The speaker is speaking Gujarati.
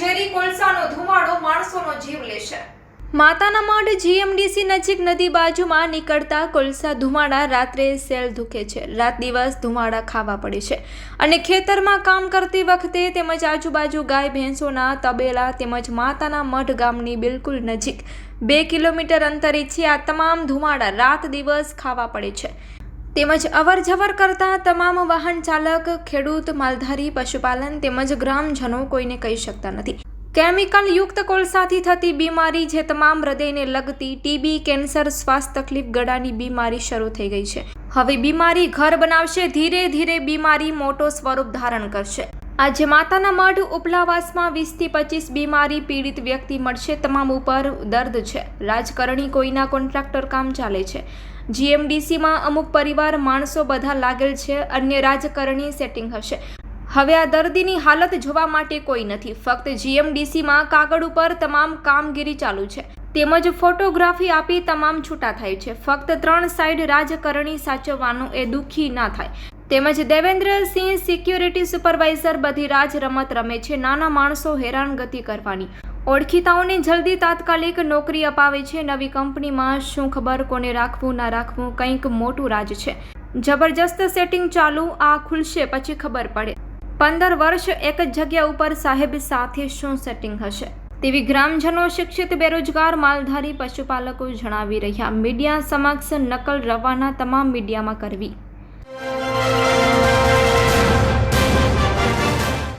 ઝેરી કોલસાનો ધુમાડો માણસોનો જીવ લે છે. માતાના મઢ જીએમડીસી નજીક નદી બાજુમાં નીકળતા કોલસા ધુમાડા રાત્રે સેલ દુખે છે. રાત દિવસ ધુમાડા ખાવા પડે છે અને ખેતરમાં કામ કરતી વખતે તેમજ આજુબાજુ ગાય ભેંસોના તબેલા તેમજ માતાના મઢ ગામની બિલકુલ નજીક બે કિલોમીટર અંતરે છે. આ તમામ ધુમાડા રાત દિવસ ખાવા પડે છે. તેમજ અવર જવર કરતા તમામ વાહન ચાલક, ખેડૂત, માલધારી, પશુપાલન તેમજ ગ્રામજનો કોઈને કહી શકતા નથી. કેમિકલ યુક્ત કોલસાથી થતી બીમારી જે તમામ હૃદયને લગતી ટીબી, કેન્સર, શ્વાસ તકલીફ ગળાની બીમારી શરૂ થઈ ગઈ છે. હવે બીમારી ઘર બનાવશે, ધીરે ધીરે બીમારી મોટો સ્વરૂપ ધારણ કરશે. આજે માતાના મઢ ઉપલાવાસમાં વીસથી પચીસ બીમારી પીડિત વ્યક્તિ મળશે. તમામ ઉપર દર્દ છે. રાજકારણી કોઈના કોન્ટ્રાક્ટર કામ ચાલે છે. જીએમડીસીમાં અમુક પરિવાર માણસો બધા લાગેલ છે. અન્ય રાજકારણી સેટિંગ હશે. હવે આ દર્દીની હાલત જોવા માટે કોઈ નથી. ફક્ત જીએમડીસીમાં કાગળ ઉપર તમામ કામગીરી ચાલુ છે. તેમજ ફોટોગ્રાફી આપી તમામ છૂટા થાય છે. ફક્ત ત્રણ સાઈડ રાજકારણી સાચવવાનું એ દુઃખી ના થાય. તેમજ દેવેન્દ્રસિંહ સિક્યુરિટી સુપરવાઇઝર બધી રાજ રમત રમે છે. નાના માણસો હેરાનગતિ કરવાની. ઓળખીતાઓને જલ્દી તાત્કાલિક નોકરી અપાવે છે. નવી કંપનીમાં શું ખબર, કોને રાખવું, ના રાખવું, કંઈક મોટું રાજ છે. જબરજસ્ત સેટિંગ ચાલુ, આ ખુલશે પછી ખબર પડે. પંદર વર્ષ એક જ જગ્યા ઉપર સાહેબ સાથે શું સેટિંગ હશે? તેવી ગ્રામજનો શિક્ષિત બેરોજગાર માલધારી પશુપાલકો જણાવી રહ્યા. મીડિયા સમક્ષ નકલ રવાના તમામ મીડિયામાં કરવી.